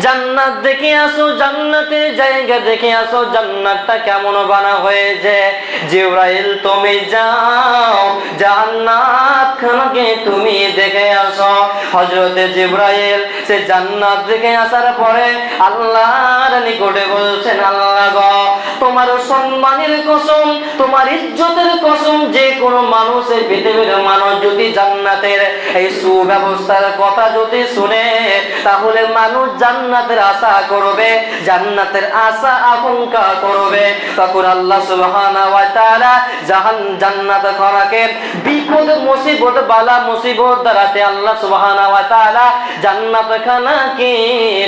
জান্নাত দেখে আসো, জান্নাতের জায়গা দেখে আসো, জান্নাতটা কেমন বানা হয়েছে? জিব্রাইল, তুমি যাও জান্নাত খানকে তুমি দেখে আসো। হযরতে জিব্রাইল, সে জান্নাত দেখে আসার পরে আল্লাহর নিকটে বলছেন, আল্লাহ গো, তোমার সম্মানের কসম, তোমার ইজ্জতের কসম, যে কোনো মানুষের পৃথিবীর মানুষ যদি জান্নাতের এই সুব্যবস্থার কথা যদি শুনে, তাহলে মানুষ জান্নাতের আশা করবে, জান্নাতের আশা আকাঙ্ক্ষা করবে। তখন আল্লাহ সুবহানাহু ওয়া তাআলা জাহান, জান্নাত খরাকে বিপদ, মুসিবত, বালা, মুসিবত দ্বারাতে আল্লাহ সুবহানাহু ওয়া তাআলা জান্নাত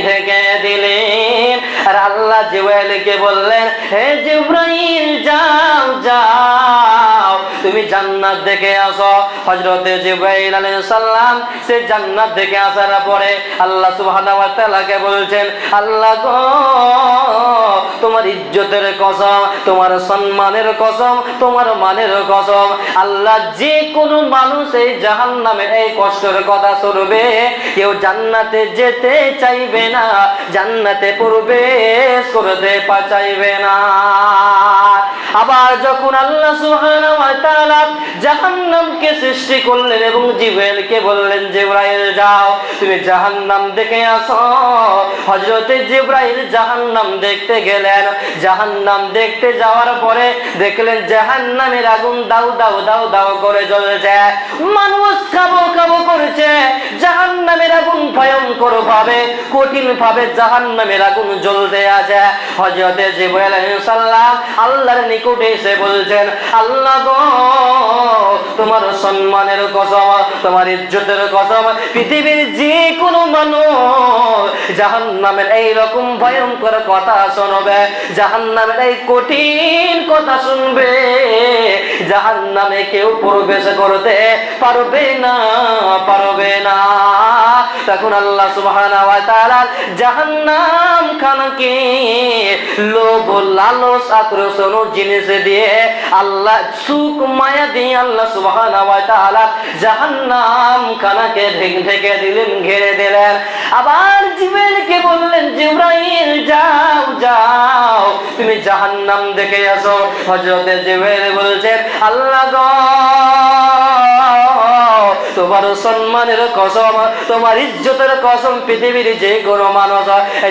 ঢেকে দিলেন। আর আল্লাহ জিব্রাইলকে বললেন, হে জিব্রাইল, যাও যাও। তুমি জান্নাত দেখে আসো। হযরতে জিব্রাইল আলাইহিস সালাম, সে জান্নাত দেখে আসার পরে আল্লাহ সুবহানাহু ওয়া তাআলাকে বলছেন, আল্লাহ গো, তোমার ইজ্জতের কসম, তোমার সম্মানের কসম, তোমার মানের কসম, আল্লাহ যে কোনো মানুষ এই জাহান্নামের এই কষ্টের কথা শুনবে। কেউ জান্নাতে যেতে চাইবে না, জান্নাতে প্রবেশ করতে চাইবে না। আবার যখন আল্লাহ সুবহানাহু জাহান্নামকে সৃষ্টি করলেন এবং জিব্রাইলকে বললেন, জিব্রাইল যাও, তুমি জাহান্নাম দেখে আসো। জাহান্নাম দেখতে গেলেন। জাহান্নাম দেখতে যাওয়ার পরে দেখলেন জাহান্নামের আগুন দাউ দাউ দাউ দাউ করে জ্বলছে। মানুষ খাব খাব করেছে। জাহান্নামের আগুন ভয়ঙ্কর ভাবে, কঠিন ভাবে জাহান্নামের আগুন জ্বলতে আছে। হযরতে জিব্রাইল আলাইহিস সালাম আল্লাহর নিকটে এসে বলছেন, আল্লাহ গো, তোমার সম্মানের কসম, তোমার ইজ্জতের কসম, পৃথিবীর যে কোনো মানুষ জাহান্নামের এই রকম ভয়ঙ্কর কথা শুনবে, জাহান্নামের এই কঠিন কথা শুনবে, জাহান্নামে কেউ প্রবেশ করতে পারবে না পারবে না। তখন আল্লাহ তাআলা জাহান্নাম খানকে লোভ, লালস আকর্ষণ জিনিস দিয়ে আল্লাহ সুখ মায়া দিয়ে আল্লাহ সুবাহ ওয়া তাআলা জাহান্নাম খানাকে ঢেকে ঢেকে দিলেন, ঘেরে দিলেন। আবার জিবরাইলকে বললেন, জিব্রাইল, যাও যাও, তুমি জাহান্নাম দেখে আসো। হজরতে জিবের বলছেন, আল্লাহ গো তোমার সম্মানের কসম, তোমার ইজ্জতের কসম পৃথিবীর যে কোনো মানুষ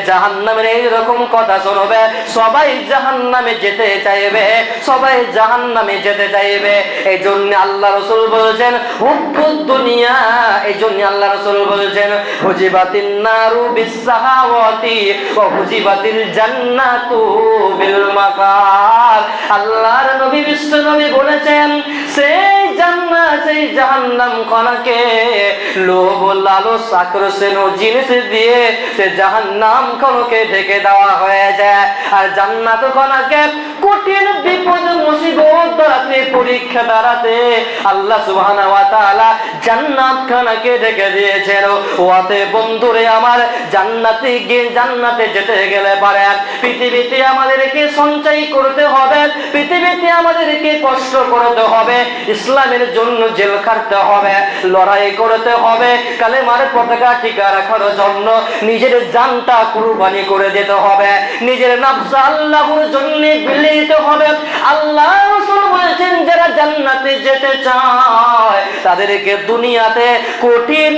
জাহান্নামের এইরকম কথা শুনবে, সবাই জাহান্নামে যেতে চাইবে, সবাই জাহান্নামে যেতে চাইবে। এই জন্য আল্লাহ রসুল বলছেন দুনিয়া এই জন্য আল্লাহ রসুল বলছেন, হুজিবাতিন নারু বিসাহাওয়াতি ওয়া হুজিবাতিল জান্নাতু বিল মাকার আল্লাহর নবী বিশ্ব নবী বলেছেন, সেই জান্নাত, সেই জাহান্নাম কনাকে লোভ, লালস, আকর্ষণ ও জিনিস দিয়ে সে জাহান্নাম কনকে ঢেকে দেওয়া হয়েছে। আর জান্নাত কনাকে কঠিন বিপদ, মুসিবত দ্বারাতে পরীক্ষা দ্বারাতে আল্লাহ জান্নাত খানাকে ঢেকে দিয়েছেন। ওয়াতে বন্ধুরে আমার গিয়ে জান্নাতে যেতে গেলে পারে। পৃথিবীতে আমাদেরকে সঞ্চয় করতে হবে, পৃথিবীতে আমাদেরকে কষ্ট করতে হবে, ইসলামের জন্য জেল খাটতে হবে। লড়াই করতে হবে। কালেমার পতাকা টিকা রাখার জন্য নিজের জানটা কুরবানি করে দিতে হবে। নিজের নাফসা আল্লাহর জন্য বিলিয়ে দিতে হবে। আল্লাহ রাসূল বলেছেন, যারা জান্নাতে যেতে চায় তাদেরকে দুনিয়াতে কঠিন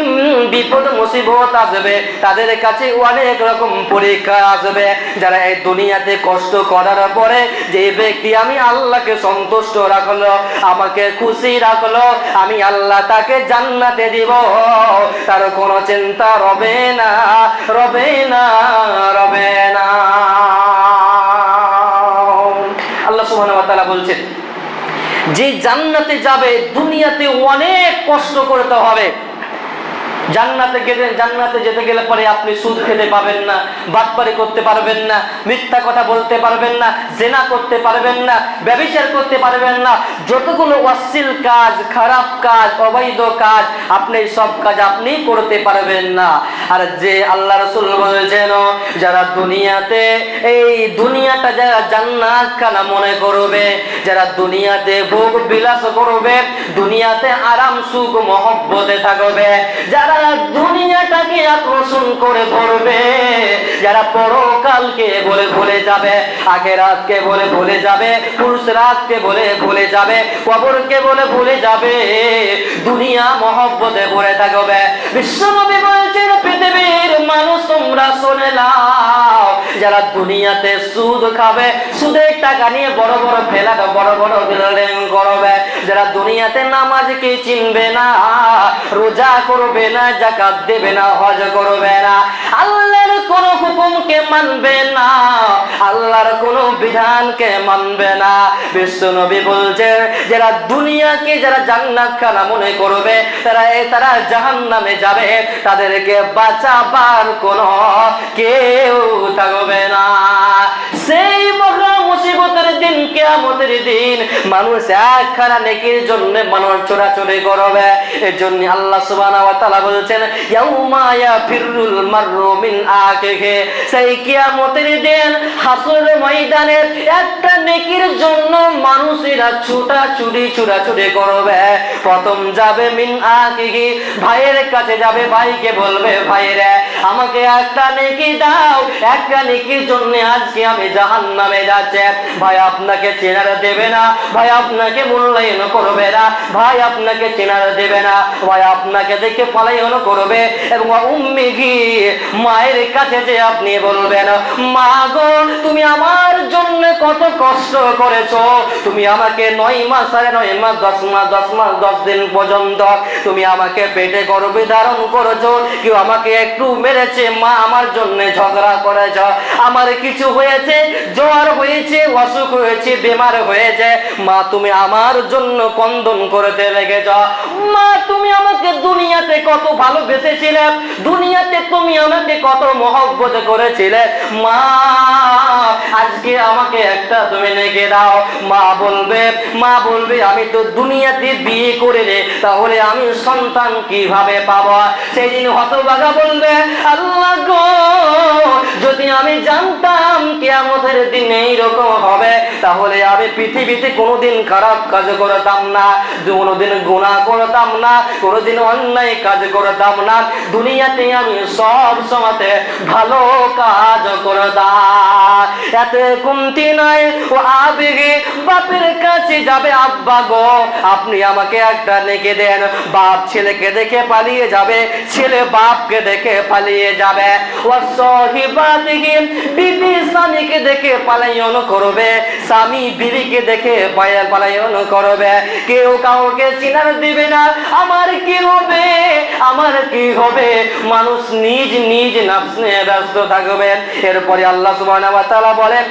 বিপদ, মুসিবত আসবে। তাদের কাছে অনেক রকম পরীক্ষা আসবে। যারা এই দুনিয়াতে কষ্ট করার পরে যে ব্যক্তি আমি আল্লাহকে সন্তুষ্ট রাখল, আমাকে খুশি রাখল, আমি আল্লাহ তাকে জান্নাতে দিব, তার কোনো চিন্তা রবে না রবে না রবে না। আল্লাহ সুবহানাহু ওয়া তাআলা বলছেন যে জান্নাতে যাবে দুনিয়াতে অনেক কষ্ট করতে হবে। জান্নাতে গেলে, জান্নাতে যেতে গেলে পরে আপনি সুদ খেতে পাবেন না, বাটপারি করতে পারবেন না, মিথ্যা কথা বলতে পারবেন না, জেনা করতে পারবেন না ব্যবচার করতে পারবেন না। যতগুলো অশ্লীল কাজ, খারাপ কাজ, অবৈধ কাজ, আপনি সব কাজ আপনি করতে পারবেন না। আর যে আল্লাহ রসুল বলেছেন, যারা দুনিয়াতে, এই দুনিয়াটা যারা জান্নাত খানা মনে করবে, যারা দুনিয়াতে ভোগ বিলাস করবে, দুনিয়াতে আরাম, সুখ, মহব্বতে থাকবে, যারা দুনিয়াটাকে আকর্ষণ করে ধরবে যারা পরকালকে বলে ভুলে যাবে, আখেরাতকে বলে ভুলে যাবে পুরুষরাতকে বলে ভুলে যাবে, কবরকে বলে ভুলে যাবে। দুনিয়া মহব্বতে ভরে থাকবে। বিশ্বনবী বলছেন, পৃথিবীর মানুষ তোমরা শোনে নাও যারা দুনিয়াতে সুদ খাবে, সুদের টাকা নিয়ে বড় বড় ফেলাট বড় বড় বিল্ডিং করবে যারা দুনিয়াতে নামাজকে চিনবে না, রোজা করবে না জাকাত দেবে না, হজ করবে না। আল্লাহর কোন হুকুমকে মানবে না। আল্লাহর কোন বিধানকে মানবে না। বিশ্ব বলছেন, যারা দুনিয়াকে যারা জান্নাত খানা মনে করবে, তারা তারা জাহান্নামে যাবে। তাদেরকে বাঁচাবার কোন কেউ থাকবে না। কেয়ামতের দিন মানুষ একখানা নেকির জন্য মানুষ চোরাচুরি করবে। এর জন্য আল্লাহ সুবহানাহু ওয়া তাআলা বলছেন, ইয়াউমা ইয়াফিরুল মাররু মিন আকিহি সেই কিয়ামতের দিন হাসর ময়দানের একটা নেকির জন্য মানুষেরা ছুটাছুটি ছুটাছুটি করবে। প্রথম যাবে মিন আকিহি, ভাইয়ের কাছে যাবে, ভাইকে বলবে ভাইরে আমাকে একটা নেকি দাও। একটা নেকির জন্য আজকে আমি জাহান্নামে যাচ্ছে। ভাই আপনাকে চেনার দেবে না, ভাই আপনাকে মূল্যায়ন করবে না, ভাই আপনাকে চেনার দেবে না, ভাই আপনাকে দেখে পলায়ন করবে এবং উম্মি গি, মায়ের কাছে যে আপনি বলবেন, মা গো, তুমি আমার জন্য কত কষ্ট করেছ। তুমি আমাকে নয় মাস সাড়ে নয় মাস, দশ মাস দশ মাস, দশ দিন পর্যন্ত তুমি আমাকে পেটে গর্বে ধারণ করেছ। কেউ আমাকে একটু মেরেছে, মা আমার জন্য ঝগড়া করেছ। আমার কিছু হয়েছে, জ্বর হয়েছে, অসুখ হয়েছে, বেমার হয়েছে। মা, তুমি আমার জন্য কন্দন করতে লেগেছ। মা, তুমি আমাকে দুনিয়াতে কত ভালোবেসেছিলে। দুনিয়াতে তুমি আমাকে কত মহব্বত করেছিলে। মা, আজকে আমাকে একটা তুমি নেগে দাও। মা বলবে মা বলবে, আমি তো দুনিয়াতে বিয়ে করে রে তাহলে আমি সন্তান কীভাবে পাবো? সেই সেদিন হতবাগা বলবে, আল্লাহ গো, যদি আমি জানতাম কে কেয়ামতের দিন এইরকম হবে, তাহলে আমি পৃথিবীতে কোনোদিন খারাপ কাজ করতাম না, কোনোদিন গুণা করতাম না, কোনোদিন অন্যায় কাজ করতাম না। দুনিয়াতে আমি সব সময়তে ভালো কাজ করতাম। এতে কমতি নয় ও আবেগে বাপের কাছে যাবে আব্বা গো। আপনি আমাকে একটা নেকে দেন। বাপ ছেলেকে দেখে পালিয়ে যাবে, ছেলে বাপকে দেখে পালিয়ে যাবে। ও সহিবাদিকে বিবি স্বামীকে দেখে পালায়ন করবে, স্বামী বিবিকে দেখে পালায়ন করবে। কেউ কাউকে চিনার দিবে না, আমার কি হবে? আমার কি হবে? মানুষ নিজ নিজ নাফস ব্যস্ত থাকবেন। এরপরে আল্লাহ সুবহানাহু ওয়া তাআলা বলেন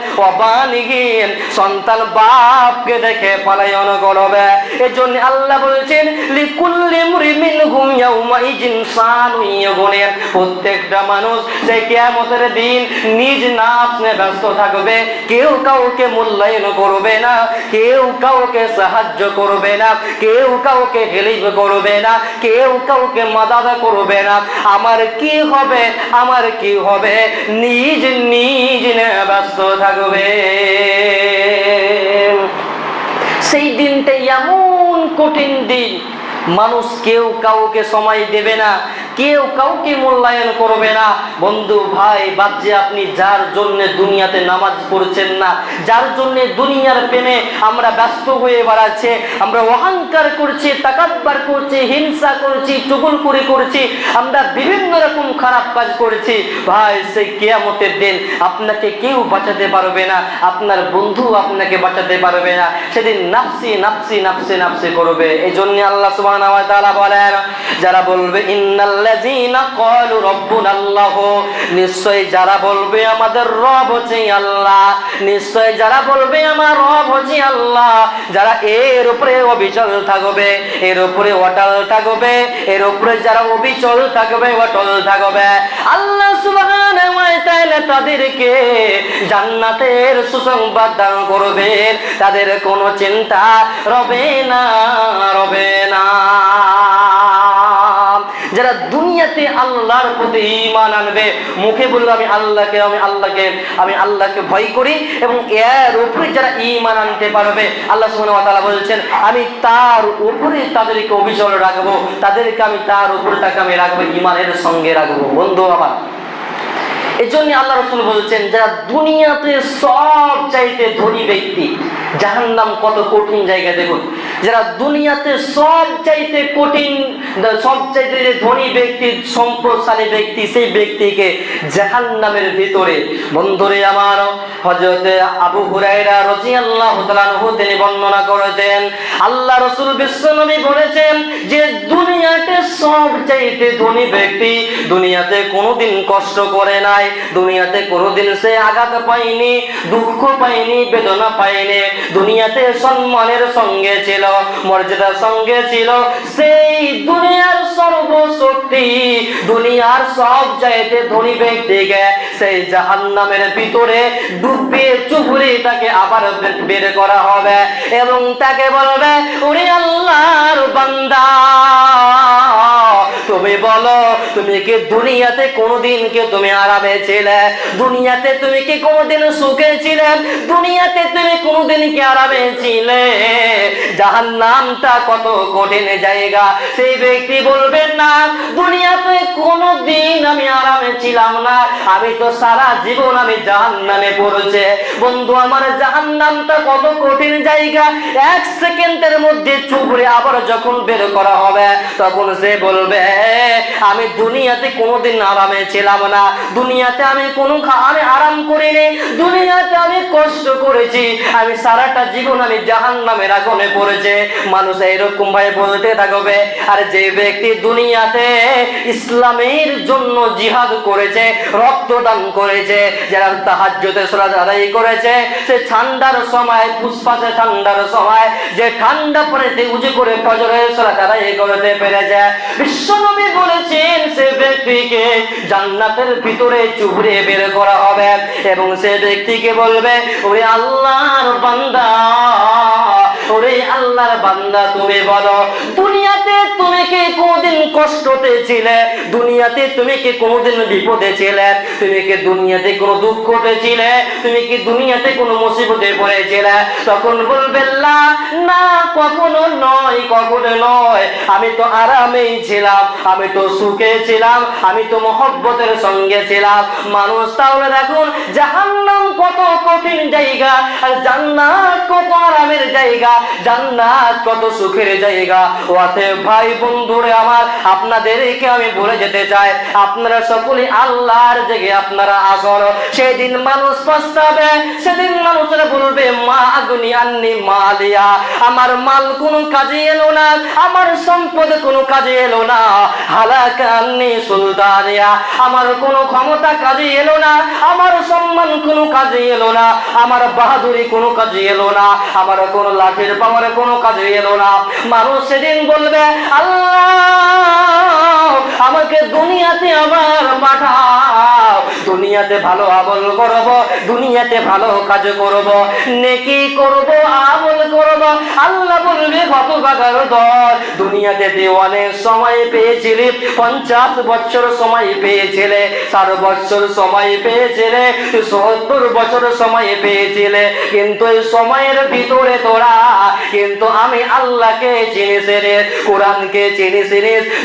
অবানিহীন সন্তান বাপকে দেখে পালায়ন করবে। এজন্য আল্লাহ বলেছেন, লিকুল্লি মুরিমিন হুম ইয়াউমা ইজিন সানু ইয়াগুনিন প্রত্যেকটা মানুষ সেই কিয়ামতের দিন নিজ নিয়ে ব্যস্ত থাকবে, কেউ কাউকে মূল্যায়ন করবে না, কেউ কাউকে সাহায্য করবে না, কেউ কাউকে হেল্প করবে না, কেউ কাউকে মাদাদ করবে না। আমার কি হবে, আমার কি হবে? নিজ নিজ ব্যস্ত থাকবে। সেই দিনটা এমন কঠিন দিন। মানুষ কেউ কাউকে সময় দেবে না। কেউ কাউকে মূল্যায়ন করবে না। বন্ধু ভাই বাচ্চা আপনি যার জন্য দুনিয়াতে নামাজ পড়ছেন না, যার জন্য দুনিয়ার প্রেমে আমরা ব্যস্ত হয়ে বেড়াচ্ছে, আমরা অহংকার করছি তাকাব্বার করছি, হিংসা করছি টুকুল করে করছি, আমরা বিভিন্ন রকম খারাপ কাজ করেছি। ভাই, সেই কেয়ামতের দিন আপনাকে কেউ বাঁচাতে পারবে না, আপনার বন্ধু আপনাকে বাঁচাতে পারবে না। সেদিন নাফসি নাফসি নাফসি নাফসি করবে। এই জন্য আল্লাহ তাআলা বলেন, যারা বলবে ইন্নাল্লাযীনা ক্বালু নিশ্চয় যারা বলবে আমাদের রব হচ্ছে আল্লাহ, নিশ্চয় যারা বলবে আমার রব হচ্ছে আল্লাহ, যারা এর উপরে অবিচল থাকবে, এর উপরে অটল থাকবে, এর উপরে যারা অবিচল থাকবে, অটল থাকবে। আল্লাহ সুবহানাহু ওয়া তাআলা তাদেরকে জান্নাতের সুসংবাদ দান করবেন, তাদের কোনো চিন্তা রবে না রবে না। দুনিয়াতে আল্লাহর প্রতি ঈমান আনবে। মুখে বলবে আমি আল্লাহকে আমি আল্লাহকে আমি আল্লাহকে ভয় করি এবং এর উপরে যারা ঈমান আনতে পারবে, আল্লাহ ওয়া বলছেন, আমি তার উপরে তাদেরকে অবিচল রাখব, তাদেরকে আমি তার উপরটাকে আমি রাখব, ঈমানের সঙ্গে রাখব। বন্ধু আমার এই জন্য আল্লাহ রসুল বলছেন, যারা দুনিয়াতে সব চাইতে ধনী ব্যক্তি, জাহান্নাম কত কঠিন জায়গা দেখুন, যারা দুনিয়াতে সব চাইতে কঠিন সব যে ধনী ব্যক্তি ব্যক্তি, সেই ব্যক্তিকে জাহান্নামের ভিতরে। বন্ধুরে, আমার হজরতে আবু হুরাইরা তাআলা আনহু তিনি বর্ণনা করেছেন, আল্লাহ রাসূল বলেছেন যে দুনিয়াতে সব ধনী ব্যক্তি দুনিয়াতে কোনোদিন কষ্ট করে নাই, দুনিয়াতে কোনোদিন সে আঘাত পায়নি, দুঃখ পায়নি, বেদনা পায়নি, দুনিয়াতে সম্মানের সঙ্গে ছিল, মর্যাদার সঙ্গে ছিল, সেই দুনিয়ার সর্বশক্তি, দুনিয়ার সব চাইতে ধনী ব্যক্তিকে সেই জাহান্নামের ভিতরে ডুবিয়ে চুপুরি তাকে আবার বের করা হবে এবং তাকে বলবে, ওরে আল্লাহর বান্দা তুমি বলো, তুমি কি দুনিয়াতে কোনোদিন কে তুমি আরামে ছিলে? দুনিয়াতে তুমি কি কোনোদিন সুখে ছিলে? দুনিয়াতে তুমি কোনোদিন কি আরামে ছিলে? যাহার নামটা কত কঠিন জায়গা। সেই ব্যক্তি বলবেন না, দুনিয়াতে কোনোদিন আমি আরামে ছিলাম না। আমি তো সারা জীবন আমি জাহান নামে পড়েছে। বন্ধু, আমার জাহান নামটা কত কঠিন জায়গা। এক সেকেন্ডের মধ্যে চুপড়ে আবার যখন বের করা হবে, তখন সে বলবে আমি দুনিয়াতে কোনোদিন আরামে ছিলাম না। দুনিয়াতে আমি কোনো আমি আরাম করিনি। দুনিয়াতে আমি কষ্ট করেছি, আমি সারাটা জীবন আমি জাহান নামের আগুনে পড়েছে। মানুষ এরকম ভাবে বলতে থাকবে, আর যে ব্যক্তি দুনিয়াতে ইসলামের জন্য জিহাদ করেছে, রক্তদান করেছে, যারা তাহাজ্জুদে সলাত আদায় করেছে, সে ঠান্ডার সময় পুষ্পাসে ঠান্ডার সময়, যে ঠান্ডা পড়েতে উঁচু করে ফজরের সলাত আদায় করতে পেরেছে। বিশ্বনবী বলেছেন, সে ব্যক্তিকে জান্নাতের ভিতরে চুবড়ে বের করা হবে এবং সে ব্যক্তিকে বলবে ওরে আল্লাহর বান্দা, ওরে আল্লাহর বান্দা তুমি বলো, দুনিয়াতে তুমি কি কোনোদিন কষ্টতে ছিলে? দুনিয়াতে তুমি কি কোনোদিন বিপদে ছিলে? তুমি কি দুনিয়াতে কোনো দুঃখতে ছিলে? তুমি কি দুনিয়াতে কোনো মুসিবতে পড়েছিলে? তখন বলবে না, কখনো নয় কখনো নয়। আমি তো আরামেই ছিলাম, আমি তো সুখে ছিলাম, আমি তো মহব্বতের সঙ্গে ছিলাম। মানুষ তাহলে দেখুন, জাহান্নাম কত কঠিন জায়গা আর জান্নাত কত আরামের জায়গা, জান্নাত কত সুখের জায়গা। ওতে ভাই বন্ধুরে আমার, আপনাদেরকে আমি বলে যেতে চাই, আপনারা সকলে আল্লাহর জেগে আপনারা আসর সেদিন মানুষ পস্তাবে, সেদিন মানুষরা বলবে, মা আগুনি আন্নি মালিয়া, আমার মাল কোনো কাজে এলো না, আমার সম্পদ কোনো কাজে এলো না, হালাকা আন্নি সুলতানিয়া, আমার কোনো ক্ষমতা কাজে এলো না, আমার সম্মান কোনো কাজে এলো না, আমার বাহাদুরি কোনো কাজে এলো না, আমার কোনো লাঠির পাওয়ার কোনো কাজে এলো না। মানুষ সেদিন বলবে, আল্লাহ! আমাকে দুনিয়াতে আবার পাঠাও। দুনিয়াতে ভালো আমল করব, দুনিয়াতে ভালো কাজ করব। নেকি করব, আমল করব। আল্লাহ বলবে কত বাগার দল, দুনিয়াতে তুই সময় পেয়েছিলি, পঞ্চাশ বছর সময় পেয়েছিলে, ষাট বছর সময় পেয়েছিলে, সত্তর বছর সময় পেয়েছিলে। কিন্তু এই সময়ের ভিতরে তোরা, কিন্তু আমি আল্লাহকে চিনিস রে, কোরআনকে চিনিস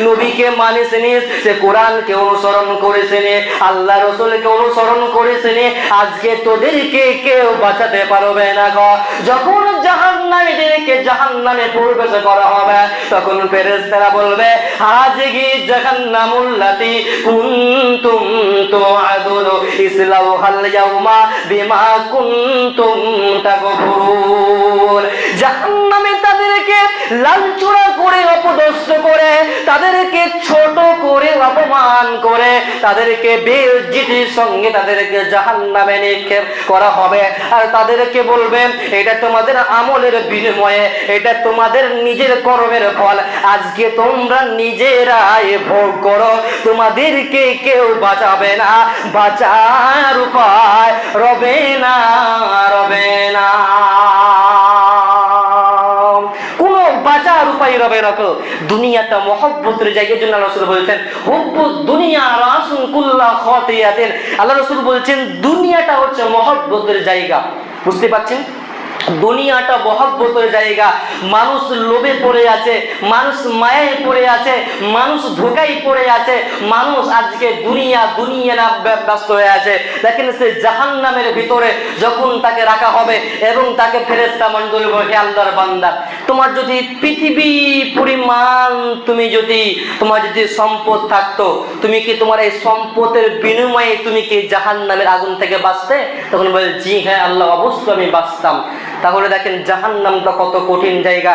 নবীকে মানিস নিস সে কোরআনকে অনুসরণ করেছে নে আল্লাহ রসুলকে অনুসরণ করেছে নে আজকে তোদেরকে কেউ বাঁচাতে পারবে না গো। যখন জাহান্নামীদেরকে জাহান্নামে প্রবেশ করা হবে, তখন ফেরেশতারা বলবে, হাজিগি জাহান্নামুল্লাতি কুনতুম তুআদুন ইসলাউহাল ইয়াউমা বিমা কুনতুম তাকফুরুন জাহান্নামে তাদেরকে লাঞ্ছনা করে, অপদস্থ করে, তাদেরকে ছোট করে, অপমান করে, তাদেরকে বেজ্জিতির সঙ্গে তাদেরকে জাহান্নামে নিক্ষেপ করা হবে। আর তাদেরকে বলবে, এটা তোমাদের আমলের বিনিময়ে, এটা তোমাদের নিজের কর্মের ফল। আজকে তোমরা নিজেরাই ভোগ করো, তোমাদেরকে কেউ বাঁচাবে না। বাঁচার উপায় রবে না রবে না। রবে না দুনিয়াটা মহব্বতের জায়গার জন্য আল্লাহ রসুল বলছেন, হুব্বু দুনিয়া রাসুন কুল্লা খতিয়াতেন। আল্লাহ রসুল বলছেন, দুনিয়াটা হচ্ছে মহব্বতের জায়গা। বুঝতে পারছেন? দুনিয়াটা মহব্বতের জায়গা মানুষ লোভে পড়ে আছে, মানুষ মায়ায় পড়ে আছে, মানুষ ধোকায় পড়ে আছে, মানুষ আজকে দুনিয়া দুনিয়া না ব্যস্ত হয়ে আছে। দেখেন সে জাহান নামের ভিতরে যখন তাকে রাখা হবে এবং তাকে ফেরেস্তা মন্ডল হে আল্লাহর বান্দা, তোমার যদি পৃথিবী পরিমাণ, তুমি যদি, তোমার যদি সম্পদ থাকতো, তুমি কি তোমার এই সম্পদের বিনিময়ে তুমি কি জাহান নামের আগুন থেকে বাঁচতে? তখন বলে, জি হ্যাঁ আল্লাহ, অবশ্যই আমি বাঁচতাম। তাহলে দেখেন জাহান নামটা কত কঠিন জায়গা।